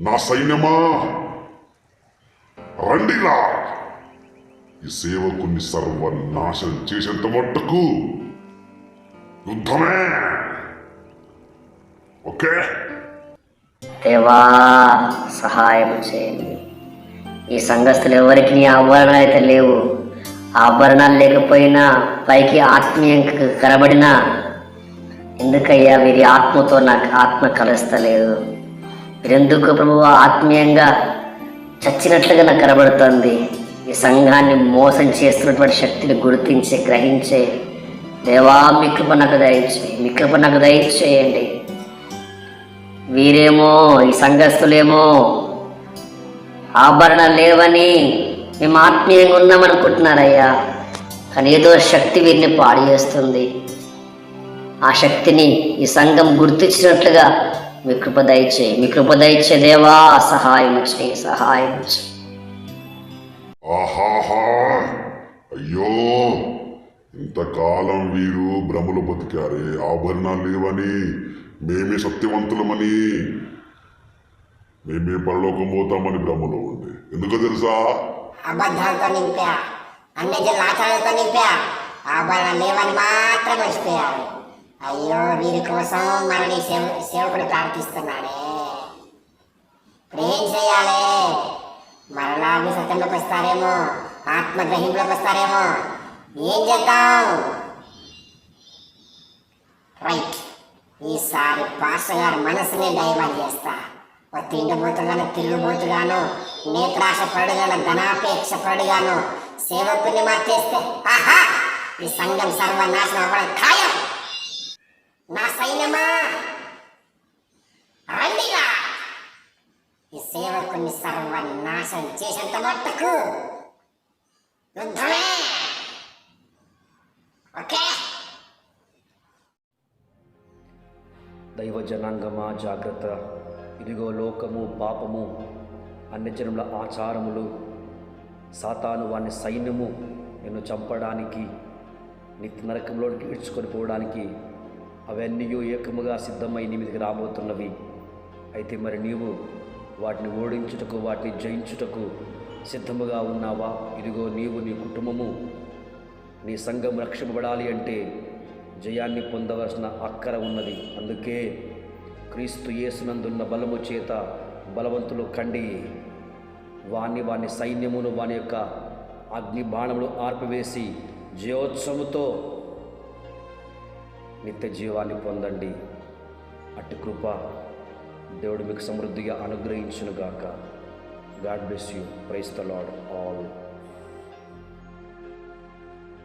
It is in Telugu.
నా సైన్యమా? రండిరా. ఈ సేవకుని సర్వనాశనం చేసేంత మట్టుకు యుద్ధమే. ఓకే? దేవా సహాయం చేయండి. ఈ సంఘస్థులు ఎవరికి నీ ఆభరణాలు అయితే లేవు ఆభరణాలు లేకపోయినా పైకి ఆత్మీయంగా కనబడినా ఎందుకయ్యా వీరి ఆత్మతో నాకు ఆత్మ కలుస్తలేదు? ఎందుకు ప్రభు ఆత్మీయంగా చచ్చినట్లుగా నాకు కనబడుతోంది. ఈ సంఘాన్ని మోసం చేస్తున్నటువంటి శక్తిని గుర్తించే గ్రహించే. దేవా మీ కృప నాకు దయచేయి మీ కృప నాకు దయచేయండి. వీరేమో ఈ సంఘస్థులేమో ఆభరణ లేవని మేము ఆత్మీయంగా ఉన్నామనుకుంటున్నారయ్యా. కానీ ఏదో శక్తి వీరిని పాడు చేస్తుంది. ఆ శక్తిని ఈ సంఘం గుర్తించినట్లుగా మీ కృప దయచేయి మీ కృప దయచే దేవా సహాయం చేయి సహాయం చేయి ఆహాహా! అయ్యో! ఇంతకాలం వీరు భ్రమలు బతికారే ఆభరణాలు లేవని. మేమే సత్యవంతులమని. మేమే పరలోకం పోతామని భ్రమలో ఉండే ఎందుకో తెలుసా? అబద్ధాలతో నింపా అన్ని జిల్లా ఆచారాలతో నింపా ఆభరణ లేవని మాత్రం మర్చిపోయారు అయ్యో వీరి కోసం మరణి సేవ సేవకుడు ప్రార్థిస్తున్నాడే. ఇప్పుడు ఏం చేయాలి? మరలా మీ సత్యంలోకి వస్తారేమో ఆత్మగ్రహింపులోకి వస్తారేమో. ఏం చేద్దాం? రైట్. ఈసారి పాస్టర్ గారి మనసుని డైవర్ట్ చేస్తా. ఒక తిండిబోతుగాను తిరుగుబోతుగాను నేత్రాశ పడుగాను ధనాపేక్ష పడుగాను సేవకుని మార్చేస్తే ఆహా! ఈ సంఘం సర్వనాశనం అవ్వడం ఖాయం. నా సైన్యమా? రండిగా ఈ సేవకుని సర్వాన్ని నాశనం చేసేంత మట్టుకు యుద్ధమే. ఓకే? దైవ జనాంగమా జాగ్రత్త. ఇదిగో లోకము పాపము అన్ని జనుల ఆచారములు. సాతాను వాని సైన్యము నిన్ను చంపడానికి నిత్య నరకంలోకి ఈడ్చుకొని పోవడానికి అవన్నీ ఏకముగా సిద్ధమై నీ మీదకి రాబోతున్నవి. అయితే మరి నీవు వాటిని ఓడించుటకు వాటిని జయించుటకు సిద్ధముగా ఉన్నావా? ఇదిగో నీవు నీ కుటుంబము నీ సంఘం రక్షింపబడాలి అంటే జయాన్ని పొందవలసిన అక్కర ఉన్నది. అందుకే క్రీస్తు యేసునందున్న బలము చేత బలవంతులు కండి. వాణ్ణి వాని సైన్యమును వాని యొక్క అగ్ని బాణములు ఆర్పివేసి జయోత్సవముతో నిత్య జీవాన్ని పొందండి. అట్టి కృప దేవుడు మీకు సమృద్ధిగా అనుగ్రహించునుగాక. God bless you. Praise the Lord all.